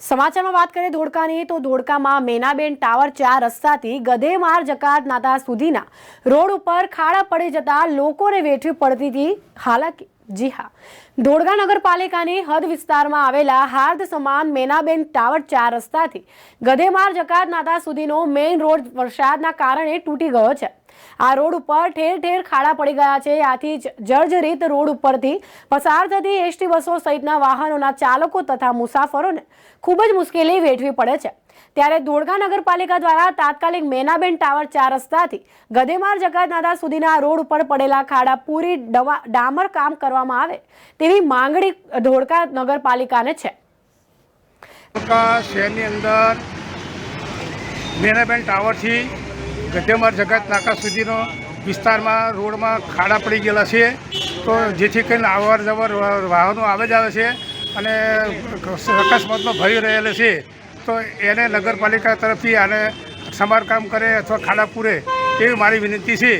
સમાચારમાં વાત કરીએ ધોળકાની, તો ધોળકામાં મેનાબેન ટાવર ચાર રસ્તાથી ગધેમાર જકાત નાતા સુધીના રોડ ઉપર ખાડા પડી જતા લોકોને વેઠવી પડતી હતી હાલાકી. જી હા. ધોળકા નગરપાલિકાની હદ વિસ્તારમાં આવેલા હાર્દ સમાન મેનાબેન ટાવર ચાર રસ્તાથી ગધેમાર જકાત નાતા સુધીનો મેઇન રોડ વરસાદના કારણે તૂટી ગયો છે. આ રોડ ઉપર ઠેર ઠેર ખાડા પડી ગયા છે. આથી જર્જરિત રોડ ઉપરથી પસાર થતી એસટી બસો સહિતના વાહનોના ચાલકો તથા મુસાફરોને ખૂબ જ મુશ્કેલી વેઠવી પડે છે. ત્યારે ધોળકા નગરપાલિકા દ્વારા તાત્કાલિક મેનાબેન ટાવર ચાર રસ્તાથી ગધેમાર જકાતનાદા સુધીના રોડ ઉપર પડેલા ખાડા પૂરી ડવા- ડામર કામ કરવામાં આવે તેવી માંગણી ધોળકા નગરપાલિકાને છે. શહેરની અંદર મેનાબેન ટાવરથી ગધેમાર જગત નાકા સુધીનો વિસ્તારમાં રોડમાં ખાડા પડી ગયેલા છે. તો જેથી કરીને અવર જવર વાહનો આવે જ આવે છે અને અકસ્માતમાં ભરી રહેલા છે. તો એને નગરપાલિકા તરફથી આને સમારકામ કરે અથવા ખાડા પૂરે એવી મારી વિનંતી છે.